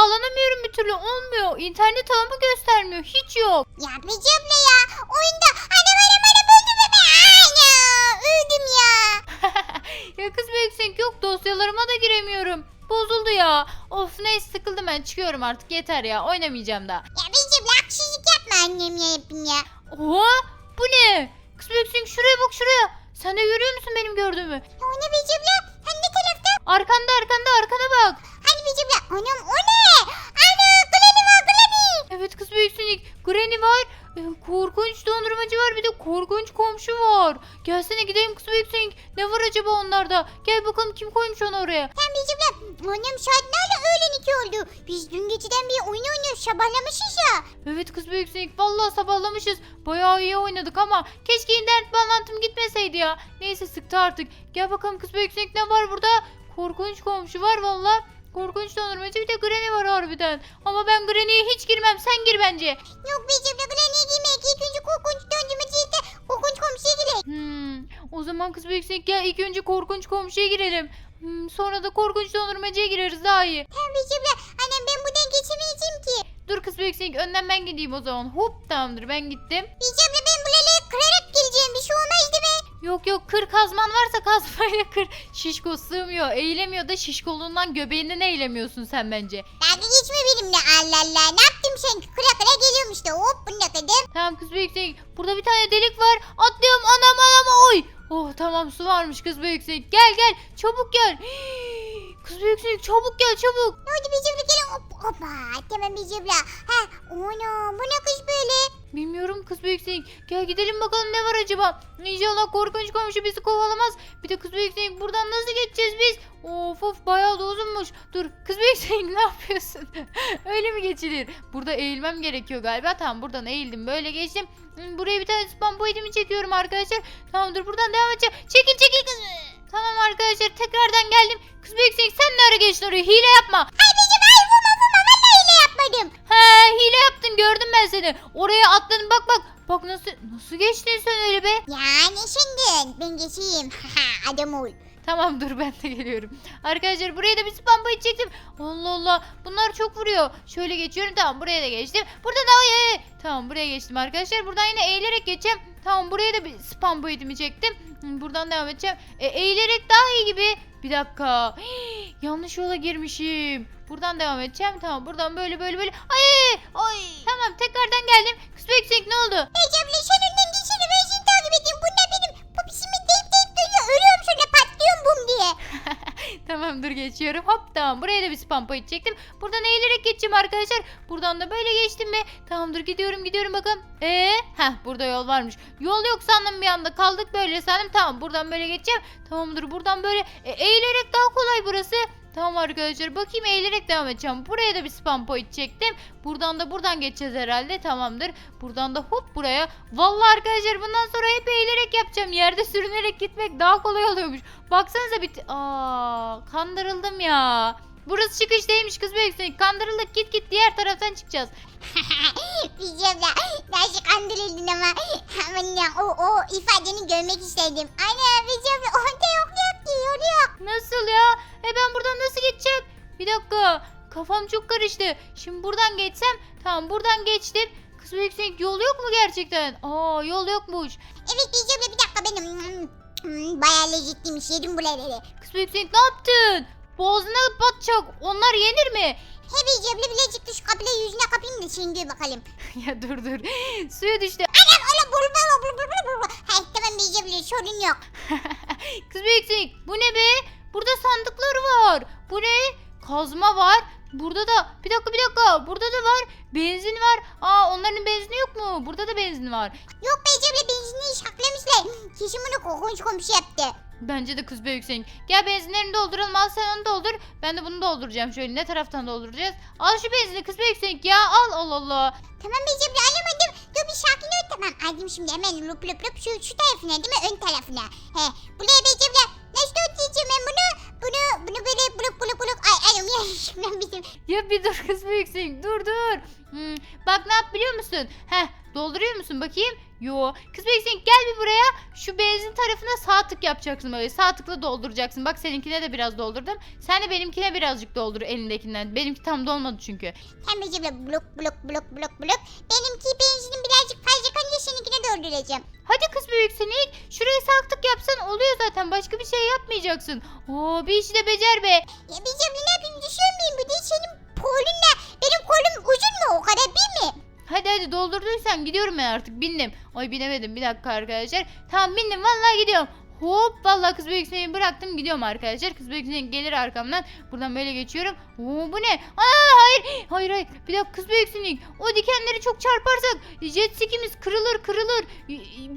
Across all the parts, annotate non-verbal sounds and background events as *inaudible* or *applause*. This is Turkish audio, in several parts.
bağlanamıyorum bir türlü olmuyor. İnternet ağımı göstermiyor. Hiç yok. Ya Bece abla ya. Oyunda anam anam anam öldüm bebe. Ana öldüm ya. *laughs* ya kız büyüksün yok dosyalarıma da giremiyorum. Bozuldu ya. Of neyse sıkıldım ben çıkıyorum artık yeter ya oynamayacağım daha. Ya abla haksızlık yapma annem ya yapayım ya. Oha bu ne? Kız büyüksün şuraya bak şuraya. Sen de görüyor musun benim gördüğümü? Ya o ne Bece abla? Sen ne tarafta? Arkanda arkanda arkana bak. Bece abla? Anam o ne? Ana Granny var Granny. Evet kız büyüksün ilk. Granny var. e, Korkunç dondurmacı var bir de korkunç komşu var. Gelsene gidelim kız büyüksün. Ne var acaba onlarda? Gel bakalım kim koymuş onu oraya. Sen Bece abla annem saat nerede öğlen iki oldu. Biz dün geceden bir oyun oynuyoruz sabahlamışız ya. Evet kız büyüksün vallahi sabahlamışız. Bayağı iyi oynadık ama keşke internet bağlantım gitmeseydi ya. Neyse sıktı artık. Gel bakalım kız büyüksün ne var burada? Korkunç komşu var valla. Korkunç dondurmacı bir de Granny var harbiden. Ama ben Granny'ye hiç girmem sen gir bence. Yok Bece abla Granny'e girmek ilk önce korkunç döndürmeciydi. Korkunç komşuya girelim. Hmm, o zaman kız büyüksün gel ilk önce korkunç komşuya girelim. Hmm, sonra da korkunç dondurmacıya gireriz daha iyi. Sen Bece abla annem ben buradan geçemeyeceğim ki. Dur kız büyüksün önden ben gideyim o zaman. Hop tamamdır ben gittim. Bece abla ben buraları kırarak geleceğim bir şey olmaz değil mi? Yok yok kır kazman varsa kazmayla kır. Şişko sığmıyor eğilemiyor da şişkolundan göbeğinden eğilemiyorsun sen bence. Dalga geçme benimle Allah Allah. Ne yaptım sen? Kıra kıra geliyorum işte. Hop bunu da kırdım. Tamam kız büyüksün burada bir tane delik var. Atlıyorum anam anam oy. Oh tamam su varmış kız büyüksün. Gel gel çabuk gel. *gasps* Kız büyüksün çabuk gel çabuk. Ne oldu Bece abla gelin. Hop hoppa. Tamam Bece abla. Ha onu bu ne kız böyle? Bilmiyorum kız büyüksün. Gel gidelim bakalım ne var acaba. İnşallah korkunç komşu bizi kovalamaz. Bir de kız büyüksün buradan nasıl geçeceğiz biz? Of of bayağı da uzunmuş. Dur kız büyüksün ne yapıyorsun? *laughs* Öyle mi geçilir? Burada eğilmem gerekiyor galiba. Tamam buradan eğildim böyle geçtim. Hmm, Buraya bir tane spam boyutimi çekiyorum arkadaşlar. Tamam dur buradan devam edeceğim. Çekil çekil kız. Tamam arkadaşlar tekrardan geldim. Kız büyüksün sen ne ara geçtin oraya? Hile yapma. Ay yapmadım. He hile yaptın gördüm ben seni. Oraya atladın bak bak. Bak nasıl nasıl geçtin sen öyle be. Ya ne şimdi? Ben geçeyim. *laughs* Adam ol. Tamam dur ben de geliyorum. Arkadaşlar buraya da bir spam boyut çektim. Allah Allah bunlar çok vuruyor. Şöyle geçiyorum tamam buraya da geçtim. Burada da ay. Tamam buraya geçtim arkadaşlar. Buradan yine eğilerek geçeceğim. Tamam buraya da bir spam boyutumu çektim. Hmm, Buradan devam edeceğim. E, eğilerek daha iyi gibi. Bir dakika. Hii, *gasps* yanlış yola girmişim. Buradan devam edeceğim. Tamam buradan böyle böyle böyle. Ay ay. Tamam tekrardan geldim. Kısbek ne oldu? Abla sen önden geçsene. Ben seni takip edeyim. Bunlar benim popisimi deyip deyip duruyor. Ölüyorum şöyle patlıyorum bum diye. *laughs* tamam dur geçiyorum. Hop tamam buraya da bir spam point çektim. Buradan eğilerek geçeceğim arkadaşlar. Buradan da böyle geçtim be. Tamam dur gidiyorum gidiyorum bakalım. Ee, heh burada yol varmış. Yol yok sandım bir anda kaldık böyle sandım. Tamam buradan böyle geçeceğim. Tamamdır buradan böyle e, eğilerek daha kolay burası. Tamam arkadaşlar bakayım eğilerek devam edeceğim. Buraya da bir spam point çektim. Buradan da buradan geçeceğiz herhalde tamamdır. Buradan da hop buraya. Vallahi arkadaşlar bundan sonra hep eğilerek yapacağım. Yerde sürünerek gitmek daha kolay oluyormuş. Baksanıza bir... Aa, kandırıldım ya. Burası çıkış değilmiş kız büyüksün. Kandırıldık git git diğer taraftan çıkacağız. Bece abla nasıl kandırıldın ama. Aman ya o, o ifadeni görmek istedim. Ana abla orada yok yok. Nasıl ya? E ben buradan nasıl geçeceğim? Bir dakika. Kafam çok karıştı. Şimdi buradan geçsem. Tamam buradan geçtim. Kız büyüksün yol yok mu gerçekten? Aa yol yokmuş. Evet Bece abla bir dakika benim. Hmm, Bayağı lezzetliymiş yedim buraları. Kız büyüksün ne yaptın? Boğazına batacak. Onlar yenir mi? He Bece abla bilecik düş kapıyla yüzüne kapayım da gör bakalım. *laughs* ya dur dur. Suya düştü. Anam ola bul bul bul bul bul bul. Tamam Bece abla sorun yok. *laughs* Kız büyüksün bu ne be? Burada sandıklar var. Bu ne? Kazma var. Burada da bir dakika bir dakika burada da var. Benzin var. Aa onların benzini yok mu? Burada da benzin var. Yok Bece abla benzinliği saklamışlar. Kesin bunu korkunç komşu yaptı. Bence de kız büyüksün. Gel benzinlerini dolduralım. Al sen onu doldur. Ben de bunu dolduracağım. Şöyle ne taraftan dolduracağız? Al şu benzini kız büyüksün. Ya al al Allah. Tamam Bece abla alamadım. Dur bir sakin ol tamam. Aldım şimdi hemen lup lup lup şu, şu tarafına değil mi? Ön tarafına. He. Buraya Bece abla. Nasıl tutacağım ben bunu? Bunu bunu böyle buluk buluk buluk. Ay ya. *laughs* Ben bizim. Ya bir dur kız büyüksün. Dur dur. Hmm, bak ne yap biliyor musun? Heh dolduruyor musun bakayım? Yo. Kız Beksin gel bir buraya. Şu benzin tarafına sağ tık yapacaksın böyle. Sağ tıkla dolduracaksın. Bak seninkine de biraz doldurdum. Sen de benimkine birazcık doldur elindekinden. Benimki tam dolmadı çünkü. Abla blok blok blok blok blok. Benimki benzinim birazcık fazla kalınca seninkine dolduracağım. Hadi kız büyük sinik. Şuraya sağ tık yapsan oluyor zaten. Başka bir şey yapmayacaksın. Oo bir işi de becer be. Ya abla ne yapayım düşünmeyeyim. Bu değil senin kolunla. Benim kolum uzun mu o kadar değil mi? Hadi hadi doldurduysan gidiyorum ben artık bindim. Ay binemedim bir dakika arkadaşlar. Tamam bindim vallahi gidiyorum. Hop vallahi kız büyük sineği bıraktım gidiyorum arkadaşlar. Kız büyük sinek gelir arkamdan. Buradan böyle geçiyorum. Oo bu ne? Aa hayır. Hayır hayır. Bir dakika kız büyük sinek. O dikenleri çok çarparsak jet skimiz kırılır kırılır.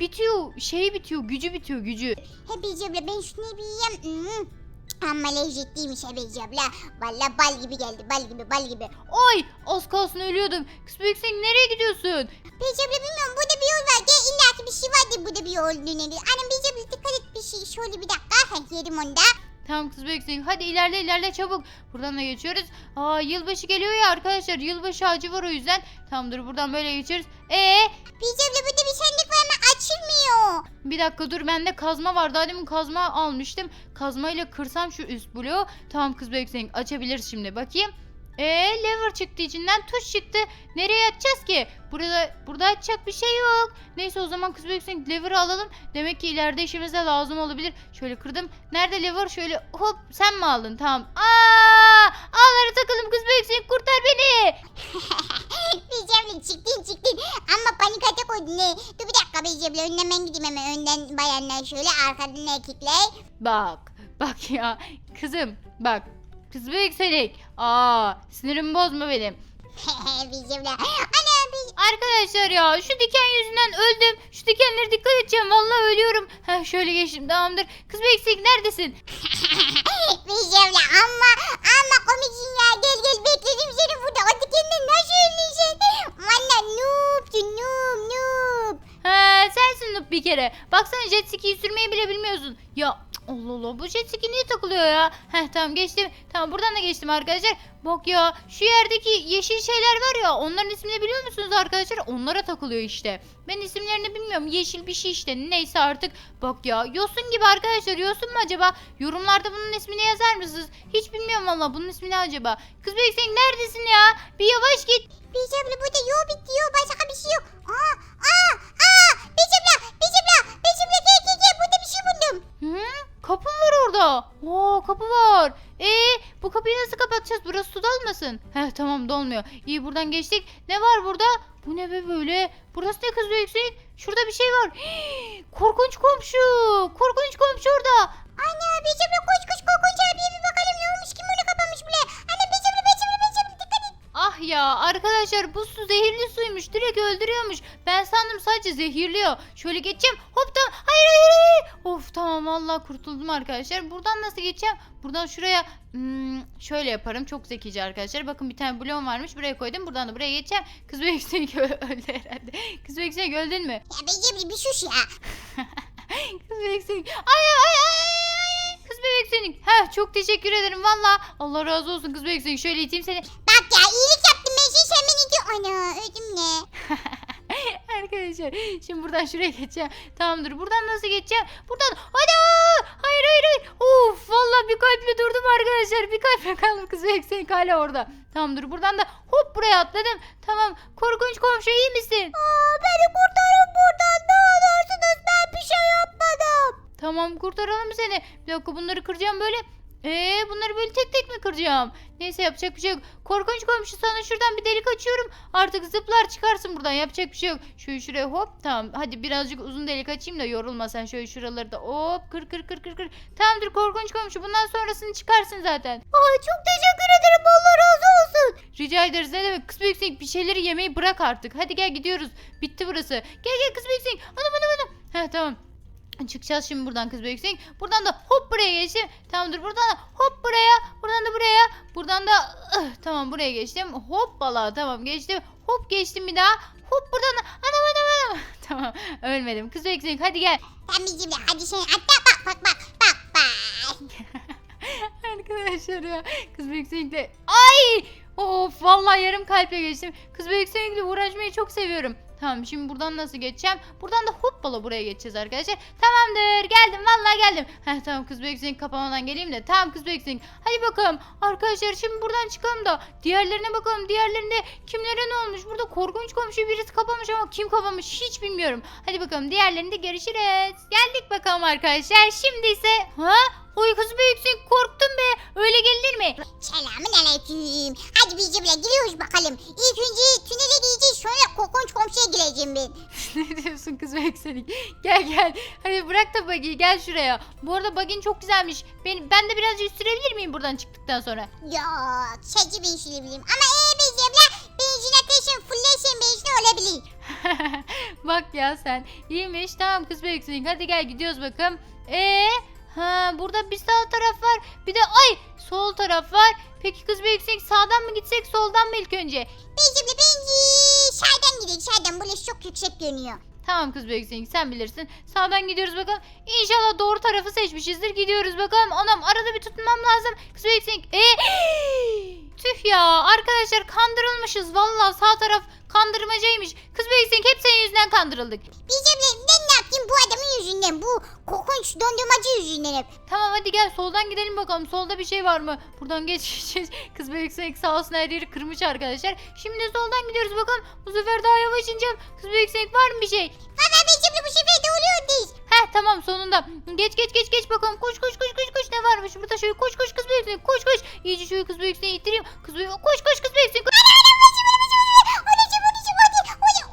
Bitiyor. Şey bitiyor. Gücü bitiyor gücü. Hep Ece abla ben şunu bir yiyeyim. Hmm. Amma lezzetliymiş hep Ece abla. Valla bal gibi geldi bal gibi bal gibi. Ay az kalsın ölüyordum. Kız büyük sinek nereye gidiyorsun? Ece abla bilmiyorum burada bir yol var. Gel illa ki bir şey vardır burada bir yol döneri. Anam Ece abla dikkat et bir şey. Şöyle bir dakika. Heh, yerim onda. Tamam kız büyüksün. Hadi ilerle ilerle çabuk. Buradan da geçiyoruz. Aa yılbaşı geliyor ya arkadaşlar. Yılbaşı ağacı var o yüzden. Tamamdır buradan böyle geçiyoruz. Ee Ece abla burada bir açılmıyor. bir dakika dur bende kazma var. Daha demin kazma almıştım. Kazmayla kırsam şu üst bloğu. Tamam kız büyüksün. Açabiliriz şimdi. Bakayım. Ee lever çıktı içinden. Tuş çıktı. Nereye atacağız ki? Burada burada açacak bir şey yok. Neyse o zaman kız büyüksün lever'ı alalım. Demek ki ileride işimize lazım olabilir. Şöyle kırdım. Nerede lever? Şöyle hop sen mi aldın? Tamam. Aa! Ağlara takıldım kız büyüksün kurtar beni. Ece abla çıktın çıktın. Ama panik atak oldu ne? Dur bir dakika Ece abla önden ben gideyim hemen. Önden bayanlar şöyle arkadan erkekler. Bak. Bak ya. Kızım bak. Kız büyük Aa, sinirimi bozma benim. *laughs* Abla. Ana biz... Arkadaşlar ya şu diken yüzünden öldüm. Şu dikenlere dikkat edeceğim. Vallahi ölüyorum. Heh, şöyle geçtim tamamdır. Kız Beksik neredesin? *laughs* Ece abla ama ama komiksin ya. Gel gel bekledim seni burada. O dikenden nasıl öldün sen? Valla noobsun noob noob. Ha, sensin Nup bir kere. Baksana jet ski'yi sürmeyi bile bilmiyorsun. Ya Allah Allah bu jet ski niye takılıyor ya? Heh tamam geçtim. Tamam buradan da geçtim arkadaşlar. Bak ya şu yerdeki yeşil şeyler var ya onların ismini biliyor musunuz arkadaşlar? Onlara takılıyor işte. Ben isimlerini bilmiyorum. Yeşil bir şey işte. Neyse artık. Bak ya yosun gibi arkadaşlar. Yosun mu acaba? Yorumlarda bunun ismini yazar mısınız? Hiç bilmiyorum valla bunun ismi ne acaba? Kız Bey sen neredesin ya? Bir yavaş git. Ece abla burada yol bitti yol başka bir şey yok. Aa aa aa. Ece abla Ece abla gel gel gel burada bir şey buldum. Hı? Kapı mı var orada? Oo kapı var. Ee bu kapıyı nasıl kapatacağız? Burası su dalmasın. Heh tamam dolmuyor. İyi buradan geçtik. Ne var burada? Bu ne be böyle? Burası ne kız yüksek? Şurada bir şey var. Hii, *gasps* korkunç komşu. Korkunç komşu orada. Ece abla koş koş korkunç abiye bir bakalım dikkat et. Ah ya arkadaşlar bu su zehirli suymuş. Direkt öldürüyormuş. Ben sandım sadece zehirliyor. Şöyle geçeceğim. Hop tamam. Hayır hayır hayır. Of tamam vallahi kurtuldum arkadaşlar. Buradan nasıl geçeceğim? Buradan şuraya hmm, şöyle yaparım. Çok zekice arkadaşlar. Bakın bir tane bloğum varmış. Buraya koydum. Buradan da buraya geçeceğim. Kız Büyüksek *laughs* öldü herhalde. Kız Büyüksek öldün mü? Ya abla bir sus ya. *laughs* Kız Büyüksek. Ay ay ay ay. ay. Kız Büyüksek. Heh çok teşekkür ederim valla. Allah razı olsun kız Büyüksek. Şöyle iteyim seni. Bak ya iyilik yaptım ben şimdi sen beni diyor. Ana ödüm ne? *laughs* Arkadaşlar şimdi buradan şuraya geçeceğim. Tamamdır. Buradan nasıl geçeceğim? Buradan. Hadi. Hayır hayır hayır. Of vallahi bir kalple durdum arkadaşlar. Bir kalple *laughs* kaldım kız Eksenik hala orada. Tamamdır. Buradan da hop buraya atladım. Tamam. Korkunç komşu iyi misin? Aa, beni kurtarın buradan ne olursunuz ben bir şey yapmadım. Tamam kurtaralım seni. Bir dakika bunları kıracağım böyle. Ee bunları böyle tek tek mi kıracağım? Neyse yapacak bir şey yok. Korkunç komşu sana şuradan bir delik açıyorum. Artık zıplar çıkarsın buradan. Yapacak bir şey yok. Şöyle şuraya hop tamam. Hadi birazcık uzun delik açayım da yorulma sen. Şöyle şuraları da hop kır kır kır kır kır. Tamamdır korkunç komşu. Bundan sonrasını çıkarsın zaten. Ay çok teşekkür ederim Allah razı olsun. Rica ederiz ne demek. Kız büyüksek bir şeyleri yemeyi bırak artık. Hadi gel gidiyoruz. Bitti burası. Gel gel kız büyüksek. Anam anam anam. Heh tamam. Çıkacağız şimdi buradan kız büyüksek. Buradan da hop buraya geçtim. Tamamdır buradan da hop buraya. Buradan da buraya. Buradan da ıh, tamam buraya geçtim. Hop bala tamam geçtim. Hop geçtim bir daha. Hop buradan da anam anam anam. *laughs* tamam ölmedim. Kız büyüksek hadi gel. Bizimle hadi sen atla bak bak bak bak bak. *laughs* Arkadaşlar ya kız büyükselikle ay of vallahi yarım kalple geçtim. Kız büyükselikle uğraşmayı çok seviyorum. Tamam şimdi buradan nasıl geçeceğim? Buradan da hoppala buraya geçeceğiz arkadaşlar. Tamamdır geldim vallahi geldim. Heh tamam kız büyüksün kapamadan geleyim de. Tamam kız büyüksün. Hadi bakalım. Arkadaşlar şimdi buradan çıkalım da diğerlerine bakalım. Diğerlerinde kimlere ne olmuş? Burada korkunç komşu birisi kapamış ama kim kapamış hiç bilmiyorum. Hadi bakalım diğerlerinde görüşürüz. Geldik bakalım arkadaşlar. Şimdi ise ha? Oy kız büyüksün korktum be. Öyle gelir mi? Selamun aleyküm. Hadi bizimle giriyoruz bakalım. İlk önce tünele gireceğiz sonra korkunç komşuya gireceğim ben. *laughs* ne diyorsun kız Beksenik? Gel gel. Hadi bırak da buggy'i gel şuraya. Bu arada buggy'in çok güzelmiş. Ben, ben de birazcık sürebilir miyim buradan çıktıktan sonra? Yok sadece ben sürebilirim. Ama ee bizimle benzin ateşin fulleşin benzin olabilir. *laughs* Bak ya sen. İyiymiş. Tamam kız Beksenik. Hadi gel gidiyoruz bakalım. Ee, ha burada bir sağ taraf var. Bir de ay sol taraf var. Peki kız Beksenik sağdan mı gitsek soldan mı ilk önce? Bizimle benzin sağdan gidelim sağdan burası çok yüksek görünüyor. Tamam kız Beksenik sen bilirsin. Sağdan gidiyoruz bakalım. İnşallah doğru tarafı seçmişizdir. Gidiyoruz bakalım. Anam arada bir tutunmam lazım. Kız Beksenik. Ee, tüh ya arkadaşlar kandırılmışız. Vallahi sağ taraf kandırmacaymış. Kız Beksenik hep senin yüzünden kandırıldık. Bizimle ben ne yapayım bu adamın yüzünden bu korkunç dondurmacı yüzünden hep. Tamam hadi gel soldan gidelim bakalım. Solda bir şey var mı? Buradan geçeceğiz. *laughs* Kız Beksenik sağ olsun her yeri kırmış arkadaşlar. Şimdi soldan gidiyoruz bakalım. Bu sefer daha yavaş ineceğim. Kız Beksenik var mı bir şey? Valla bizimle bu sefer de oluyor değil. Heh tamam sonunda. Geç geç geç geç bakalım. Koş koş koş koş koş. Ne varmış burada şöyle koş koş kız büyüksün. Koş koş. İyice şöyle kız büyüksün ittireyim. Kız büyük koş koş kız büyüksün. Koş.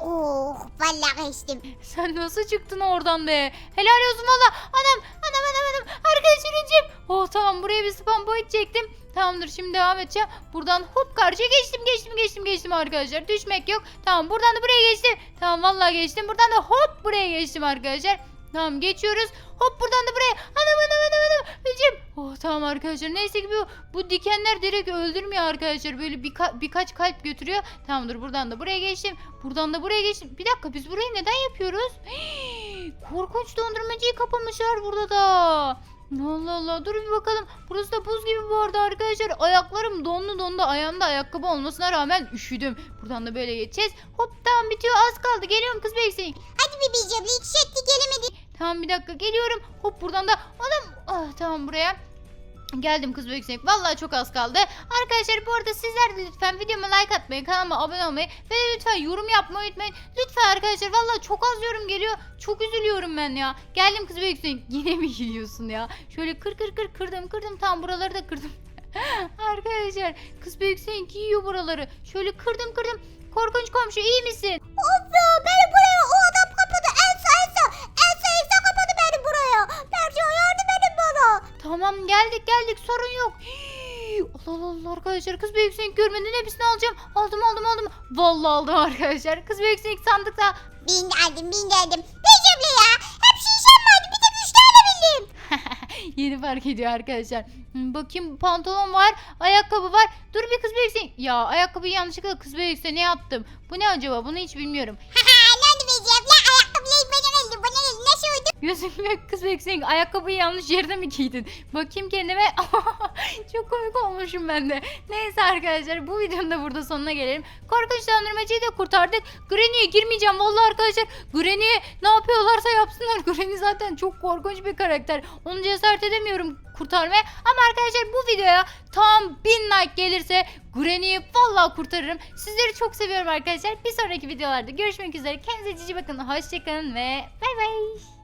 Oh vallahi geçtim. Sen nasıl çıktın oradan be? Helal olsun valla. Anam anam anam anam. Arkadaşlar önce. Oh tamam buraya bir spam point çektim. Tamamdır şimdi devam edeceğim. Buradan hop karşıya geçtim geçtim geçtim geçtim arkadaşlar. Düşmek yok. Tamam buradan da buraya geçtim. Tamam vallahi geçtim. Buradan da hop buraya geçtim arkadaşlar. Tamam geçiyoruz. Hop buradan da buraya. Anam anam anam anam. Öleceğim. Oh tamam arkadaşlar. Neyse ki bu, bu dikenler direkt öldürmüyor arkadaşlar. Böyle birka- birkaç kalp götürüyor. Tamamdır buradan da buraya geçtim. Buradan da buraya geçtim. Bir dakika biz burayı neden yapıyoruz? *gasps* Korkunç dondurmacıyı kapamışlar burada da. Allah Allah dur bir bakalım. Burası da buz gibi bu arada arkadaşlar. Ayaklarım donlu dondu. Ayağımda ayakkabı olmasına rağmen üşüdüm. Buradan da böyle geçeceğiz. Hop tamam bitiyor az kaldı. Geliyorum kız bekleyin. Hadi bizimle hiç şekli gelemedi. Tamam bir dakika geliyorum. Hop buradan da anam. Ah, tamam buraya. Geldim kız büyük sinek. Vallahi çok az kaldı. Arkadaşlar bu arada sizler de lütfen videoma like atmayı, kanalıma abone olmayı ve lütfen yorum yapmayı unutmayın. Lütfen arkadaşlar vallahi çok az yorum geliyor. Çok üzülüyorum ben ya. Geldim kız büyük sinek. *laughs* Yine mi yiyorsun ya? Şöyle kır kır kır kırdım kırdım. Tam buraları da kırdım. *laughs* arkadaşlar kız büyük sinek yiyor buraları. Şöyle kırdım kırdım. Korkunç komşu iyi misin? Of ya beni buraya Tamam geldik geldik sorun yok. Hii, Allah Allah arkadaşlar kız büyük sinek görmeden hepsini alacağım. Aldım aldım aldım. Vallahi aldım arkadaşlar. Kız büyük sinek sandıkta. Bin geldim bin geldim. Bizimle ya. Hepsini sen mi aldın? Bir tek üç tane bildim. *laughs* Yeni fark ediyor arkadaşlar. Hmm, Bakayım pantolon var, ayakkabı var. Dur bir kız büyük sinek. Ya ayakkabıyı yanlışlıkla kız büyük ne attım? Bu ne acaba? Bunu hiç bilmiyorum. *laughs* Gözüm yok kız büyük sinek. Ayakkabıyı yanlış yerde mi giydin? Bakayım kendime. *laughs* Çok komik olmuşum ben de. Neyse arkadaşlar bu videonun da burada sonuna gelelim. Korkunç dondurmacıyı da kurtardık. Granny'e girmeyeceğim vallahi arkadaşlar. Granny'e ne yapıyorlarsa yapsınlar. *laughs* Granny zaten çok korkunç bir karakter. Onu cesaret edemiyorum kurtarmaya. Ama arkadaşlar bu videoya tam 1000 like gelirse Granny'yi vallahi kurtarırım. Sizleri çok seviyorum arkadaşlar. Bir sonraki videolarda görüşmek üzere. Kendinize cici bakın. Hoşçakalın ve bay bay.